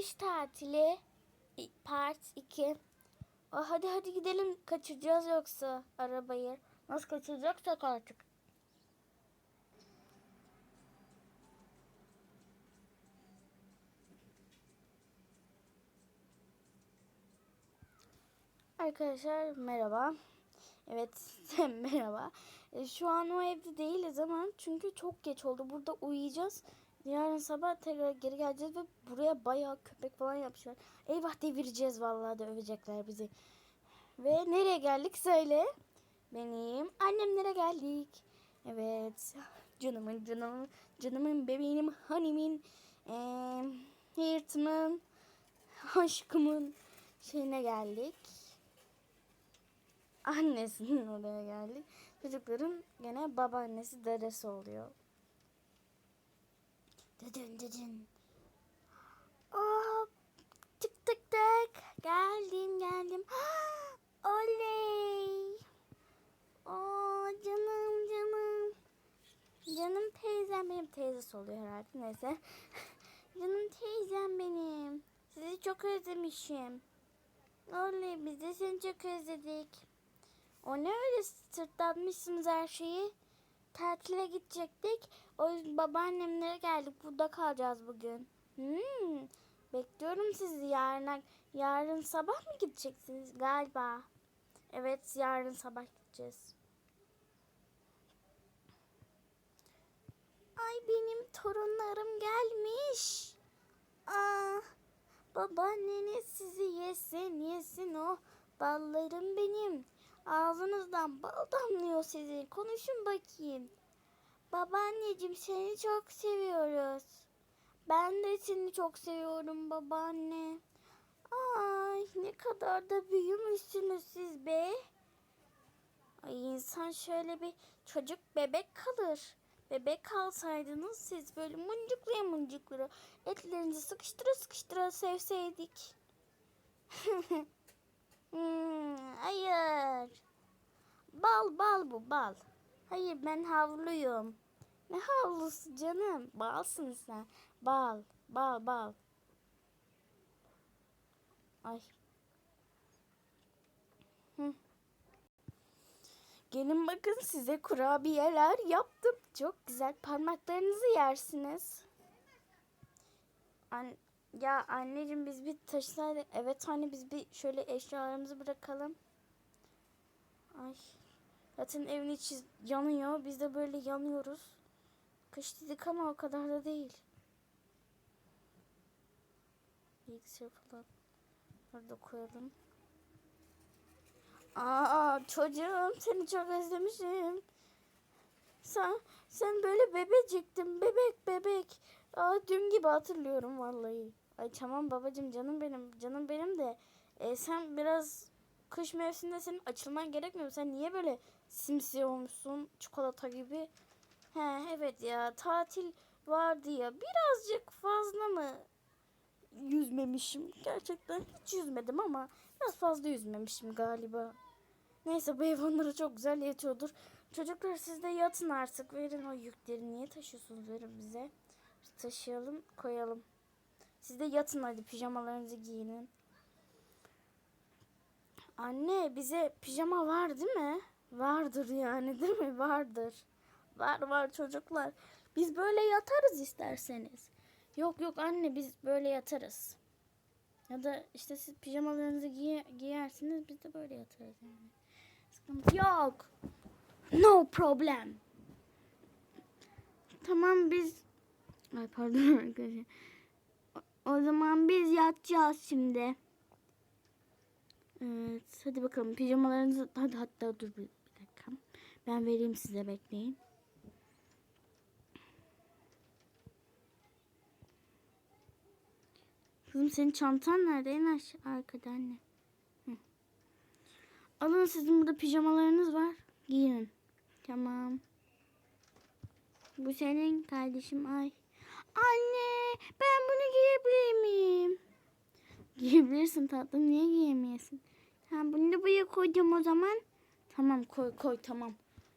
kış tatili part 2. Aa, hadi hadi gidelim kaçıracağız yoksa arabayı. Nasıl kaçıracaksak artık. Arkadaşlar merhaba. Evet merhaba. E, Şu an o evde değiliz ama çünkü çok geç oldu. Burada uyuyacağız. Yarın sabah tekrar geri geleceğiz ve buraya bayağı köpek falan yapmışlar. Eyvah devireceğiz vallahi de övecekler bizi. Ve nereye geldik söyle. Benim annemlere geldik. Evet. Canımın canımın canımın bebeğimin hanimin eee yırtımın aşkımın şeyine geldik. Annesinin oraya geldik. Çocukların gene babaannesi dedesi oluyor. Dedin dedin. Oh, tık tık tık. Geldim geldim. Oley. Oh, canım canım. Canım teyzem benim teyzesi oluyor herhalde neyse. canım teyzem benim. Sizi çok özlemişim. Oley biz de seni çok özledik. O ne öyle sırtlanmışsınız her şeyi? Tatile gidecektik. O yüzden babaannemlere geldik. Burada kalacağız bugün. Hmm, bekliyorum sizi yarına. Yarın sabah mı gideceksiniz galiba? Evet yarın sabah gideceğiz. Ay benim torunlarım gelmiş. Aa, babaanneniz sizi yesin yesin o ballarım benim. Ağzınızdan bal damlıyor sizin. Konuşun bakayım. Babaanneciğim seni çok seviyoruz. Ben de seni çok seviyorum babaanne. Ay ne kadar da büyümüşsünüz siz be. Ay insan şöyle bir çocuk bebek kalır. Bebek kalsaydınız siz böyle muncukluya muncukluya etlerinizi sıkıştıra sıkıştıra sevseydik. Hmm, hayır. Bal bal bu bal. Hayır ben havluyum. Ne havlusu canım? Balsın sen. Bal, bal, bal. Ay. Hı. Gelin bakın size kurabiyeler yaptım. Çok güzel. Parmaklarınızı yersiniz. An ya anneciğim biz bir taşısaydık. Evet anne biz bir şöyle eşyalarımızı bırakalım. Ay. Zaten evin içi yanıyor. Biz de böyle yanıyoruz. Kış dedik ama o kadar da değil. Bilgisayar falan. Orada koyalım. Aa çocuğum seni çok özlemişim. Sen sen böyle bebeciktin. Bebek bebek. Aa dün gibi hatırlıyorum vallahi. Ay tamam babacığım canım benim. Canım benim de. E, sen biraz kış mevsiminde senin açılman gerekmiyor mu? Sen niye böyle simsiyah olmuşsun çikolata gibi? He evet ya tatil vardı ya. Birazcık fazla mı yüzmemişim? Gerçekten hiç yüzmedim ama biraz fazla yüzmemişim galiba. Neyse bu ev onlara çok güzel yetiyordur. Çocuklar siz de yatın artık. Verin o yükleri. Niye taşıyorsunuz? Verin bize. Biz taşıyalım koyalım. Siz de yatın hadi pijamalarınızı giyinin. Anne bize pijama var değil mi? Vardır yani değil mi? Vardır. Var var çocuklar. Biz böyle yatarız isterseniz. Yok yok anne biz böyle yatarız. Ya da işte siz pijamalarınızı giye, giyersiniz biz de böyle yatarız yani. Sıkıntı yok. No problem. Tamam biz... Ay pardon arkadaşlar. O, zaman biz yatacağız şimdi. Evet hadi bakalım pijamalarınızı... Hadi hatta dur bir dakika. Ben vereyim size bekleyin. Kızım senin çantan nerede? En aşağı arkada anne. Hı. Alın sizin burada pijamalarınız var. Giyinin. Tamam. Bu senin kardeşim ay. Anne ben bunu giyebilir miyim? Giyebilirsin tatlım. Niye giyemiyorsun? Tamam bunu da buraya koyacağım o zaman. Tamam koy koy tamam.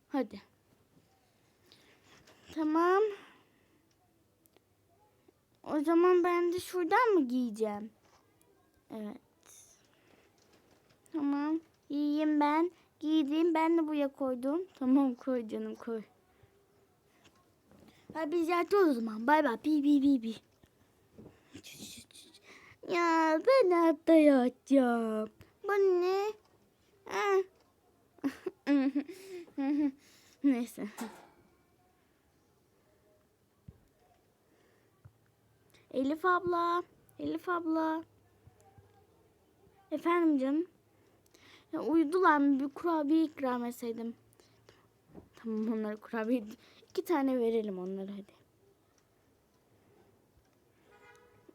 Hadi. Tamam. O O zaman ben de şuradan mı giyeceğim? Evet. Tamam. Giyeyim ben. Giydim. Ben de buraya koydum. Tamam koy canım koy. Hadi biz yattı o zaman. Bay bay. Bi bi bi bi. Ya ben hatta yatacağım. Bu ne? Neyse. Elif abla. Elif abla. Efendim canım. Ya uyudular mı? Bir kurabiye ikram etseydim. Tamam onlara kurabiye. İki tane verelim onlara hadi.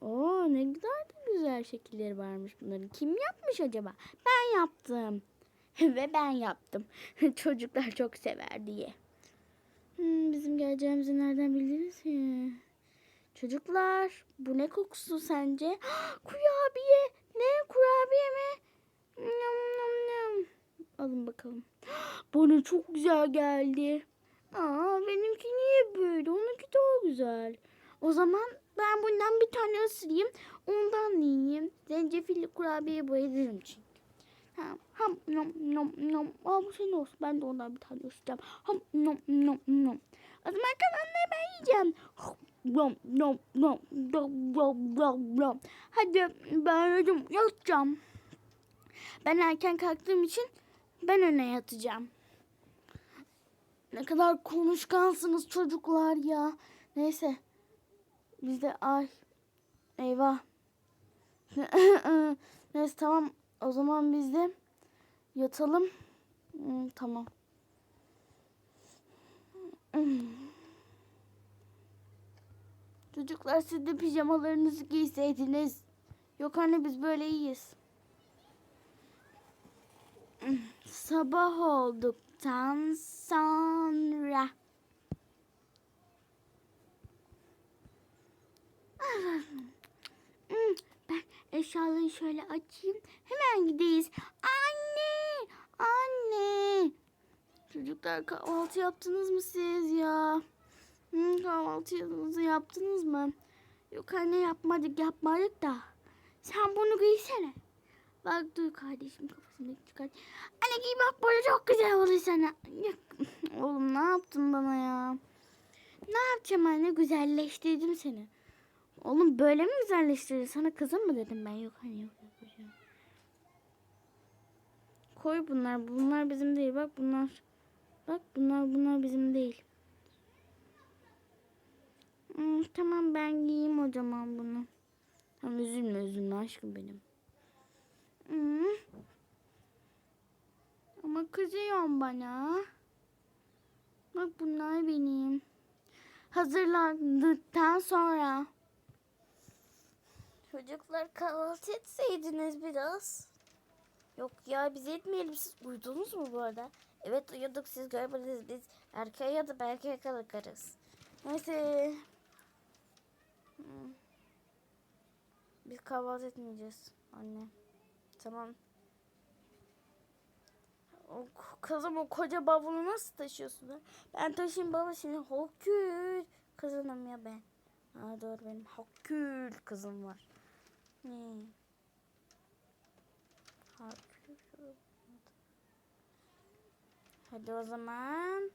Oo ne kadar da güzel şekilleri varmış bunların. Kim yapmış acaba? Ben yaptım. Ve ben yaptım. Çocuklar çok sever diye. Hmm, bizim geleceğimizi nereden bildiniz ki? Çocuklar bu ne kokusu sence? kurabiye. Ne kurabiye mi? Nam nam nam. Alın bakalım. Bana çok güzel geldi. Aa benimki niye böyle? Onunki daha güzel. O zaman ben bundan bir tane ısırayım. Ondan yiyeyim. Zencefilli kurabiye bayılırım çünkü. Ha, ham nom nom nom. Aa bu senin olsun. Ben de ondan bir tane ısıracağım. Ham nom nom nom. O zaman kalanları ben yiyeceğim. Nom nom nom nom nom nom nom. Hadi ben ödüm yatacağım. Ben erken kalktığım için ben öne yatacağım. Ne kadar konuşkansınız çocuklar ya. Neyse. Biz de ay eyvah. Neyse tamam. O zaman biz de yatalım. Hmm, tamam. Çocuklar siz de pijamalarınızı giyseydiniz. Yok anne biz böyle iyiyiz. Hmm, Sabah olduktan sonra. Hmm, Ben eşyaları şöyle açayım. Hemen gideyiz. Anne! Anne! Çocuklar kahvaltı yaptınız mı siz ya? Hmm, kahvaltınızı yaptınız mı? Yok anne yapmadık yapmadık da. Sen bunu giysene. Bak dur kardeşim kafasını çıkar. Anne giy bak böyle çok güzel olur sana. Oğlum ne yaptın bana ya? Ne yapacağım anne güzelleştirdim seni. Oğlum böyle mi güzelleştirir? Sana kızım mı dedim ben? Yok hani yok yapacağım. Koy bunlar. Bunlar bizim değil. Bak bunlar. Bak bunlar bunlar bizim değil. Hmm, tamam ben giyeyim o zaman bunu. Tamam üzülme üzülme aşkım benim. Hmm. Ama kızıyorsun bana. Bak bunlar benim. Hazırlandıktan sonra. Çocuklar kahvaltı etseydiniz biraz. Yok ya biz etmeyelim. Siz uyudunuz mu bu arada? Evet uyuduk siz görmediniz. Biz erkeğe yatıp erkeğe kalkarız. Neyse. Biz kahvaltı etmeyeceğiz anne. Tamam. O, kızım o koca bavulu nasıl taşıyorsun? Ben taşıyayım baba şimdi. Hokül. Kızınım ya ben. Ha doğru benim Hokül kızım var. Ne? Hokül. Hadi o zaman.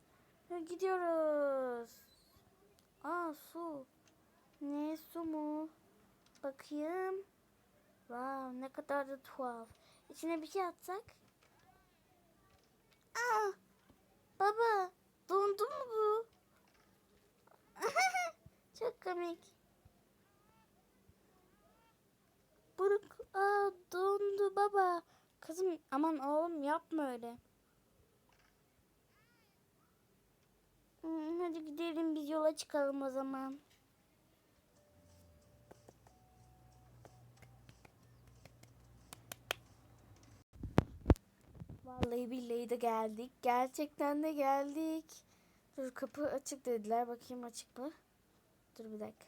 Ha, Gidiyoruz. Aa su. Ne su mu? Bakayım. Wow ne kadar da tuhaf. İçine bir şey atsak? Aa, baba dondu mu bu? Çok komik. Buruk aa dondu baba. Kızım aman oğlum yapma öyle. Hmm, hadi gidelim biz yola çıkalım o zaman. Vallahi billahi de geldik. Gerçekten de geldik. Dur kapı açık dediler. Bakayım açık mı? Dur bir dakika.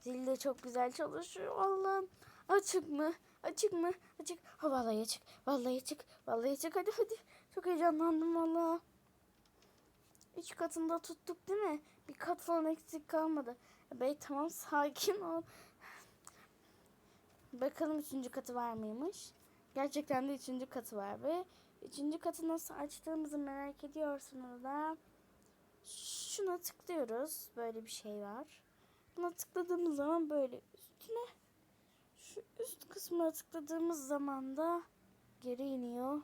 Zil de çok güzel çalışıyor. Allah'ım. Açık mı? Açık mı? Açık. Ha vallahi açık. Vallahi açık. Vallahi açık. Hadi hadi. Çok heyecanlandım valla. Üç katında tuttuk değil mi? Bir kat falan eksik kalmadı. Bey tamam sakin ol. Bakalım üçüncü katı var mıymış? Gerçekten de üçüncü katı var ve üçüncü katı nasıl açtığımızı merak ediyorsunuz da şuna tıklıyoruz. Böyle bir şey var. Buna tıkladığımız zaman böyle üstüne şu üst kısmına tıkladığımız zaman da geri iniyor.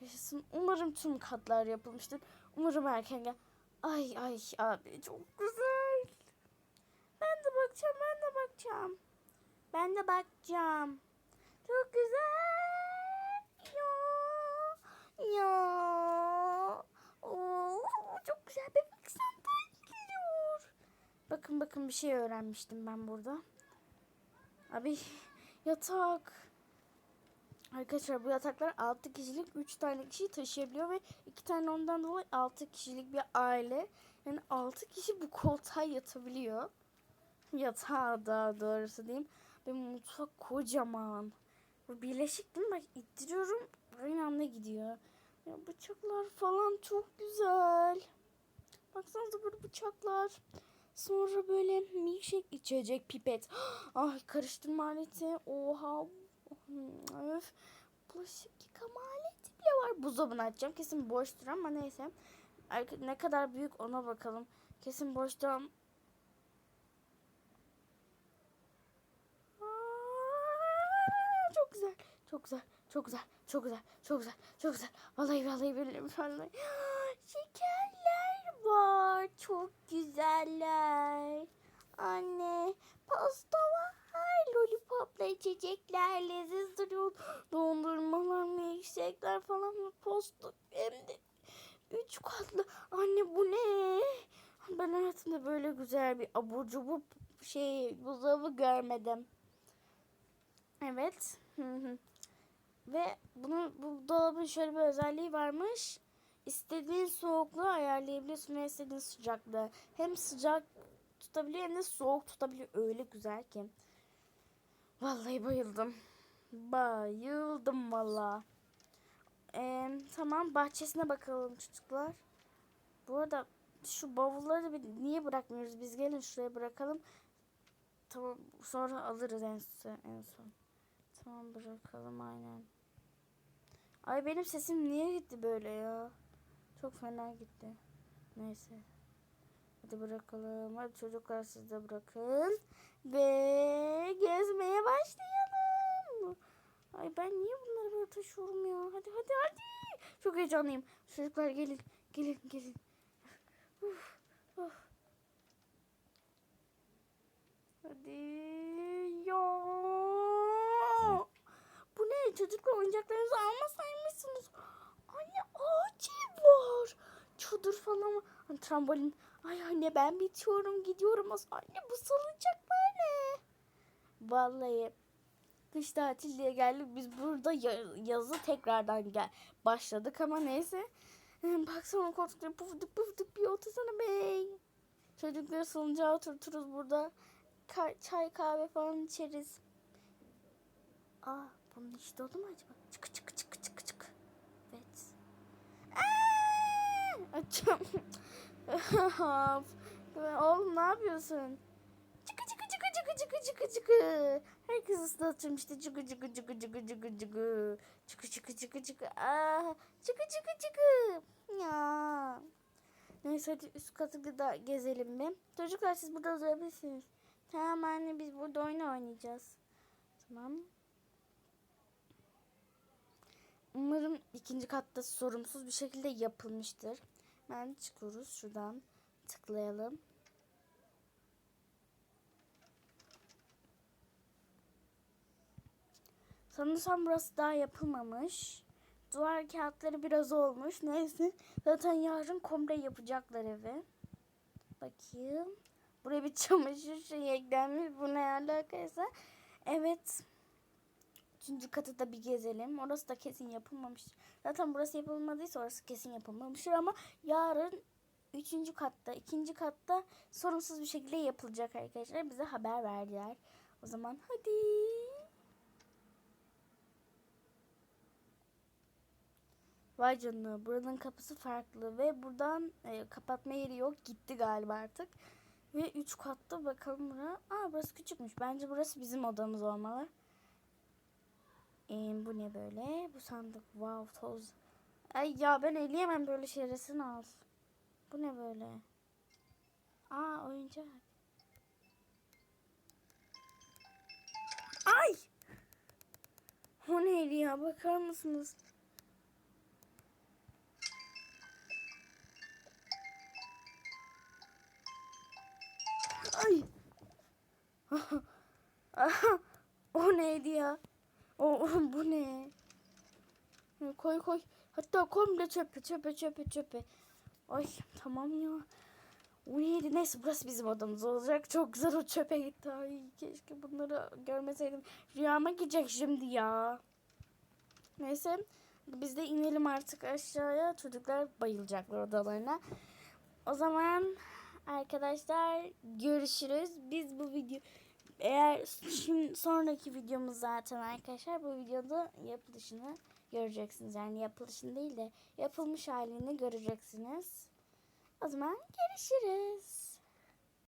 Yaşasın. Umarım tüm katlar yapılmıştır. Umarım erken gel. Ay ay abi çok güzel. Ben de bakacağım ben de bakacağım. Ben de bakacağım. Çok güzel. Ya. Ya. Oo, çok güzel bebek sandalye geliyor. Bakın bakın bir şey öğrenmiştim ben burada. Abi yatak. Arkadaşlar bu yataklar 6 kişilik 3 tane kişi taşıyabiliyor ve 2 tane ondan dolayı 6 kişilik bir aile. Yani 6 kişi bu koltuğa yatabiliyor. Yatağa daha doğrusu diyeyim. Ve mutfak kocaman. Bu birleşik değil mi? Bak ittiriyorum aynı anda gidiyor. Ya bıçaklar falan çok güzel. Baksanıza böyle bıçaklar. Sonra böyle milkshake içecek pipet. Ay karıştırma aleti. Oha. Öf. Bulaşık yıkama aleti bile var. Buzdolabını açacağım. Kesin boştur ama neyse. Ne kadar büyük ona bakalım. Kesin boştur ama. Aa, Çok güzel. Çok güzel. Çok güzel. Çok güzel. Çok güzel. Çok güzel. Vallahi vallahi billahi vallahi. Şekerler var. Çok güzeller. Anne pasta var. Lollipopla içecekler leziz duruyor. Dondurmalar, milkshake'ler falan var. Posta hem de üç katlı. Anne bu ne? Ben hayatımda böyle güzel bir abur cubur şey buzdolabı görmedim. Evet. Ve bunun bu dolabın şöyle bir özelliği varmış. İstediğin soğukluğu ayarlayabiliyorsun ve istediğin sıcaklığı. Hem sıcak tutabiliyor hem de soğuk tutabiliyor. Öyle güzel ki. Vallahi bayıldım. Bayıldım valla. Ee, tamam bahçesine bakalım çocuklar. Bu arada şu bavulları bir niye bırakmıyoruz? Biz gelin şuraya bırakalım. Tamam sonra alırız en son. En son. Tamam bırakalım aynen. Ay benim sesim niye gitti böyle ya? Çok fena gitti. Neyse. Hadi bırakalım. Hadi çocuklar siz de bırakın. Ve gezmeye başlayalım. Ay ben niye bunları böyle taşıyorum ya? Hadi hadi hadi. Çok heyecanlıyım. Çocuklar gelin. Gelin gelin. Uf, uf. Hadi ya. Çocuklar oyuncaklarınızı almasaymışsınız. Anne ağaç var. Çadır falan var. Hani trambolin. Ay anne ben bitiyorum gidiyorum. Anne bu salıncaklar ne? Vallahi kış tatil geldik. Biz burada ya- yazı tekrardan gel başladık ama neyse. Ee, Baksana koltukları pufuduk pufuduk bir otursana bey. Çocukları salıncağa oturturuz burada. Ka- çay kahve falan içeriz. Aa bunun işi dolu mu acaba? Çıkı çıkı çıkı çıkı çıkı. Evet. Aa! Açım. Oğlum ne yapıyorsun? Çıkı çıkı çıkı çıkı çıkı çıkı çıkı. Herkes ıslatıyorum işte çıkı çıkı çıkı çıkı çıkı çıkı. Çıkı çıkı çıkı çıkı. Aa, çıkı çıkı çıkı. Ya. Neyse hadi üst katı da gezelim bir. Çocuklar siz burada durabilirsiniz. Tamam anne biz burada oyun oynayacağız. Tamam. Umarım ikinci katta sorumsuz bir şekilde yapılmıştır. Ben çıkıyoruz şuradan. Tıklayalım. Sanırsam burası daha yapılmamış. Duvar kağıtları biraz olmuş. Neyse. Zaten yarın komple yapacaklar evi. Bakayım. Buraya bir çamaşır şeyi eklenmiş. Bu ne alakaysa. Evet. Üçüncü katı da bir gezelim. Orası da kesin yapılmamış. Zaten burası yapılmadıysa orası kesin yapılmamıştır ama yarın üçüncü katta, ikinci katta sorunsuz bir şekilde yapılacak arkadaşlar. Bize haber verdiler. O zaman hadi. Vay canına buranın kapısı farklı ve buradan e, kapatma yeri yok. Gitti galiba artık. Ve üç katta bakalım buraya. Aa burası küçükmüş. Bence burası bizim odamız olmalı. Ee, bu ne böyle? Bu sandık. Wow toz. Ay ya ben eleyemem böyle şeyresini al. Bu ne böyle? Aa oyuncak. Ay! O neydi ya bakar mısınız? Ay! o neydi ya? O, o bu ne? Koy koy. Hatta komple çöpe çöpe çöpe çöpe. Ay tamam ya. O neydi? Neyse burası bizim odamız olacak. Çok güzel o çöpe gitti. Ay keşke bunları görmeseydim. Rüyama gidecek şimdi ya. Neyse biz de inelim artık aşağıya. Çocuklar bayılacaklar odalarına. O zaman arkadaşlar görüşürüz. Biz bu video eğer şimdi sonraki videomuz zaten arkadaşlar bu videoda yapılışını göreceksiniz. Yani yapılışını değil de yapılmış halini göreceksiniz. O zaman görüşürüz.